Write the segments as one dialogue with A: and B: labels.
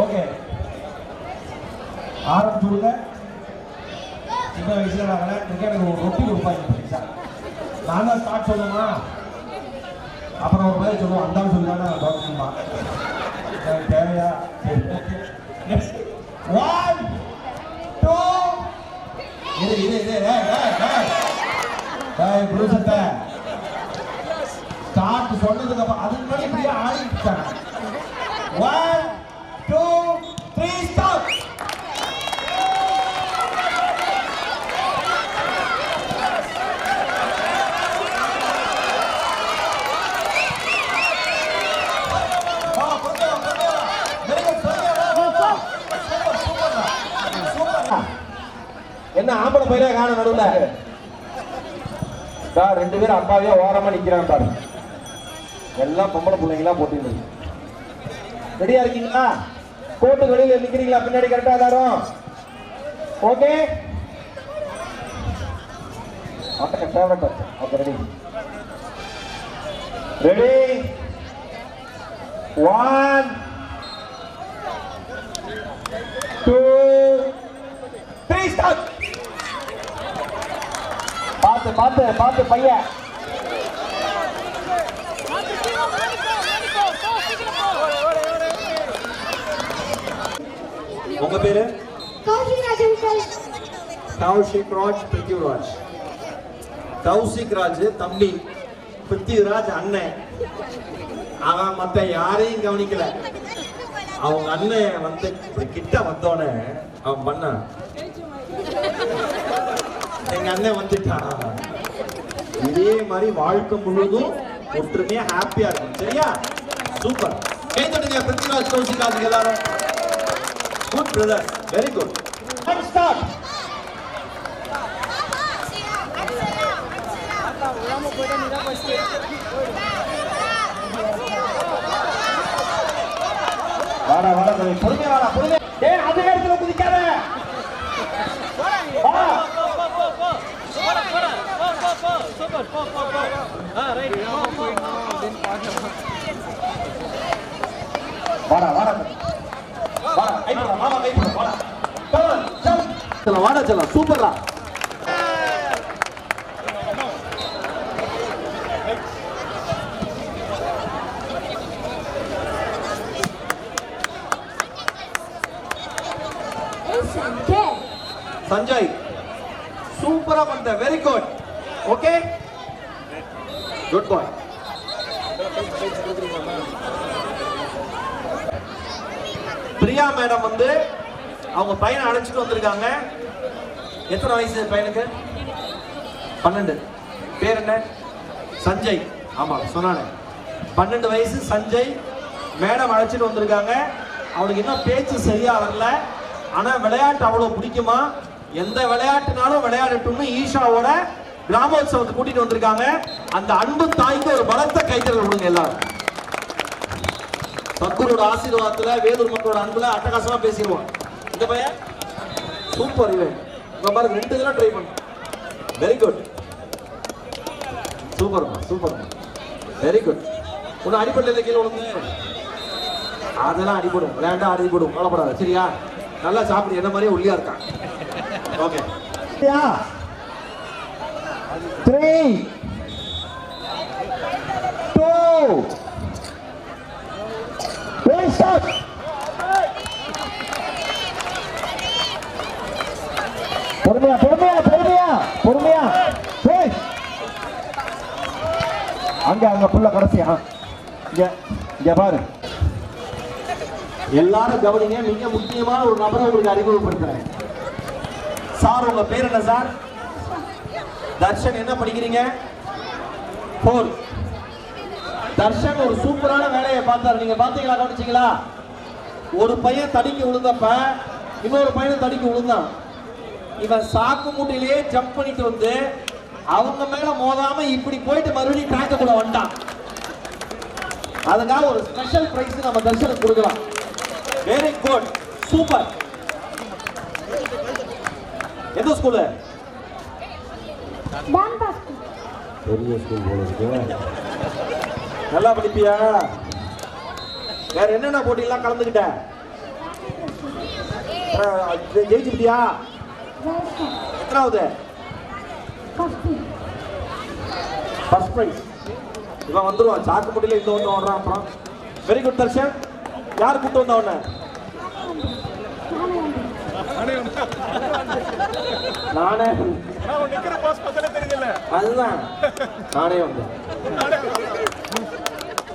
A: Okay. ஆரம்பிச்சு சின்ன வயசுல நான் விளையாட்டுக்கு எனக்கு ஒரு ரொட்டி கொடுப்பாங்க பைசா நான் தான் ஸ்டார்ட் சொல்லுமா அப்புறம் ஒரு மாதிரி சொல்லுவோம். அந்த சொல்லுவாங்க பார்க்கணுமா? எனக்கு தேவையா? சரி ஓகே ஒன் டூ இது இது இது ப்ளூ சட்டை ஸ்டார்ட் சொன்னதுக்கு அப்புறம் அதுக்கு முன்னாடி இப்படியே ஆடிட்டாங்க ஒன் டூ த்ரீ ஸ்டார்ட் என்ன ஆம்பளை பையனா காண நடுவுல?
B: டா, ரெண்டு பேரும் அப்பாவே ஓரமா நிக்கிறாங்க பாரு. எல்லாம் பொம்பளை பிள்ளைங்களா போட்டு ரெடியா இருக்கீங்களா? கோட்டு வெளியில நிக்கிறீங்களா? பின்னாடி கரெக்டா எல்லாரும்? Okay okay ready ready one two three start பார்த்து பார்த்து பார்த்து பையன்.
A: உங்க பேரு?
C: கௌஷிக்
A: ராஜ் பிருத்திவிராஜ் கௌசிக் ராஜ் தம்பி. பிருத்திவிராஜ் அண்ணன். அவன் மத்த யாரையும் கவனிக்கல. அவங்க அண்ணன் வந்து கிட்ட வந்தோடனே அவன் பண்ணான். எங்க அண்ணன் வந்துட்டான் இதே மாதிரி வாழ்க்கை முழுவதும் ஒற்றுமையா ஹாப்பியா இருக்கும் சரியா? சூப்பர் கை தட்டுங்க பிருத்திவிராஜ் கௌசிக் எல்லாரும். Good brother very good start
B: வாடா வாடா பொறுமையா வாடா பொறுமையா. ஏய் அதே வாடா வாடா வாடா மாமா வாடா
A: வாடா சூப்பர்ரா சஞ்சய் சூப்பரா பண்ண very good okay good boy Priya madam வந்து அவங்க பையனை அழைச்சிட்டு வந்திருக்காங்க. எத்தனை வயசு பையனுக்கு? பன்னெண்டு. பேர் என்ன? சஞ்சய். ஆமா சொன்னானே. பன்னெண்டு வயசு சஞ்சய் மேடம் அழைச்சிட்டு வந்திருக்காங்க. அவனுக்கு இன்னும் பேச்சு சரியா வரல. ஆனா விளையாட்டு அவ்வளவு பிடிக்குமா? எந்த விளையாட்டுனாலும் விளையாடட்டும்னு ஈஷாவோட கிராமோத்சவத்தை கூட்டிட்டு வந்திருக்காங்க. அந்த அன்பு தாய்க்கு ஒரு பலத்த கைத்தல் கொடுங்க எல்லாரும். சத்குருவோட ஆசீர்வாதத்துல வேலூர் மக்களோட அன்புல அட்டகாசமா பேசிடுவோம். இந்த பையன் சூப்பர் இவன். இவன் பாருங்க ரெண்டு இதெல்லாம் ட்ரை பண்ண. வெரி குட் சூப்பர்மா சூப்பர்மா வெரி குட் உன்னை அடிப்படையில் கீழே உனக்கு அதெல்லாம் அடிபடும். விளையாண்டா அடிபடும். கவலைப்படாத. சரியா? நல்லா சாப்பிடு. என்ன மாதிரியே ஒல்லியா இருக்கான். Okay
B: yeah three two start பொறுமையா பொறுமையா பொறுமையா பொறுமையா. ஏய். அங்க அங்க புள்ள கடைசியா இங்க இங்க பாரு.
A: எல்லாரும் கவனிங்க மிக முக்கியமான ஒரு நபரை உங்களுக்கு அறிமுகப்படுத்துறேன். சார் உங்க பேர் என்ன சார்? தர்ஷன் என்ன படிக்கிறீங்க? ஃபோர் தர்ஷன் ஒரு சூப்பரான வேலையை பார்த்தாரு. நீங்க பாத்தீங்களா கவனிச்சீங்களா? ஒரு பையன் தடிக்கு விழுந்தப்ப இன்னொரு பையனை தடிக்கு விழுந்தான். இவன் சாக்கு மூட்டையிலேயே ஜம்ப் பண்ணிட்டு வந்து அவங்க மேல மோதாம இப்படி போயிட்டு மறுபடியும் டிராக்க கூட வந்தான் அதுக்காக ஒரு ஸ்பெஷல் பிரைஸ் நம்ம தர்ஷனுக்கு கொடுக்கலாம். வெரி குட் சூப்பர் எந்த ஸ்கூலு
B: பெரிய ஸ்கூல் போல
A: நல்லா படிப்பியா? வேற என்னென்ன போட்டிலாம் கலந்துக்கிட்ட ஜெயிச்சுட்டியா எத்தனாவது? ஃபர்ஸ்ட் ப்ரைஸ் இவன் வந்துருவான். சாக்கு முடியல இந்த ஒன்று ஓடுறான். அப்புறம் வெரி குட் தர்ஷன். யார் கூட்டு வந்த உடனே? நானே. அதுதான். நானே வந்தேன்.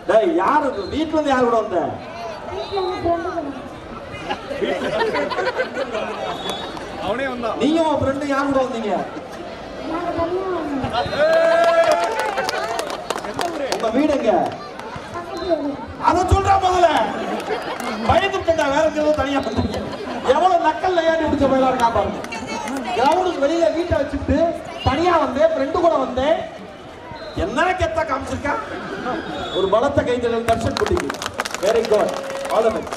A: டேய் யாரு? வீட்டுல இருந்து யார் கூட வந்த?
D: அவனே வந்தான்.
A: நீயும் உன் ஃப்ரெண்டு யார் கூட வந்தீங்க? உங்க வீடு எங்க? அத சொல்றா முதல்ல. பயந்துட்டா வேற ஏதோ தனியா பண்றீங்க எவ்வளவு நக்கல் ஏறி பிடிச்ச போயிலாம் இருக்கா பாருங்க. கிரவுண்டுக்கு வெளியில வீட்டை வச்சுட்டு தனியா வந்தேன் ஃப்ரெண்டு கூட வந்தேன். என்ன கெத்தா காமிச்சிருக்கா? ஒரு பலத்த கைத்தல் தர்ஷன் குட்டிக்கு. Very good all the best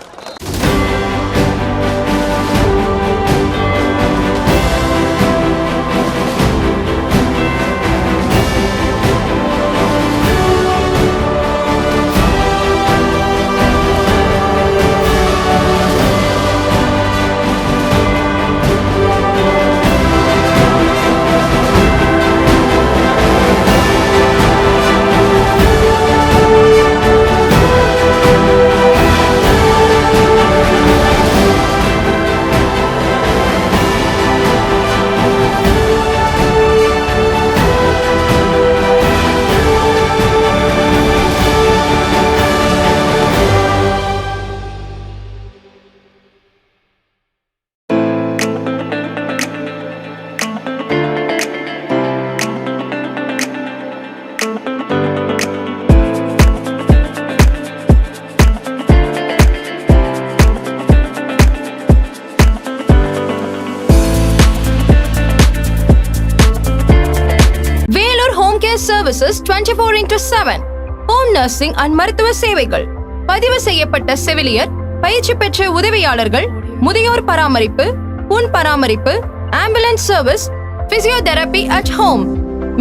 E: care services twenty four into seven home nursing and மருத்துவ சேவைகள். பதிவு செய்யப்பட்ட செவிலியர் பயிற்சி பெற்ற உதவியாளர்கள் முதியோர் பராமரிப்பு புண் பராமரிப்பு ambulance service physiotherapy at home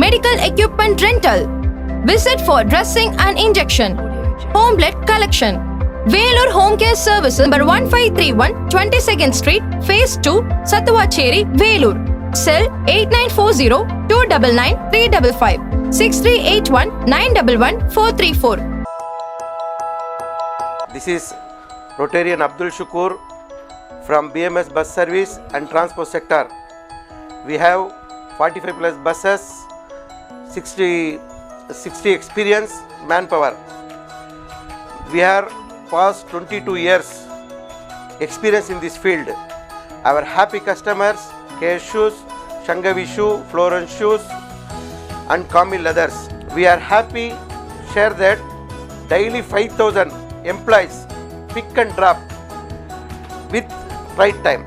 E: medical equipment rental visit for dressing and injection home blood collection Vellore home care service number one five three one twenty second street phase two Sathuvachari Vellore. Cell eight nine four zero two double nine three double five six three eight one nine double one four three four
F: This is Rotarian Abdul Shukur from BMS Bus Service and Transport Sector. We have 45 plus buses, 60, 60 experience manpower. We are past 22 years experience in this field. Our happy customers, Care Shoes, Shangavi Shoe, Florence Shoes, and Kami Leathers. We are happy. Share that. Daily 5000 employees pick and drop with right time.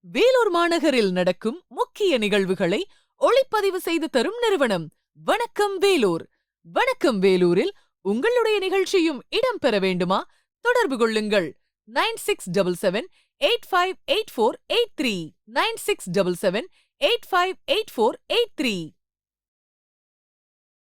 G: Vellore மாநகரில் நடக்கும் முக்கிய நிகழ்வுகளை ஒளிப்பதிவு செய்து தரும் நிறுவனம் வணக்கம் வேலூர். வணக்கம் வேலூரில் உங்களுடைய நிகழ்ச்சியும் இடம்பெற வேண்டுமா? தொடர்பு கொள்ளுங்கள். nine six double seven eight five eight four eight three nine six double seven eight five eight four eight three.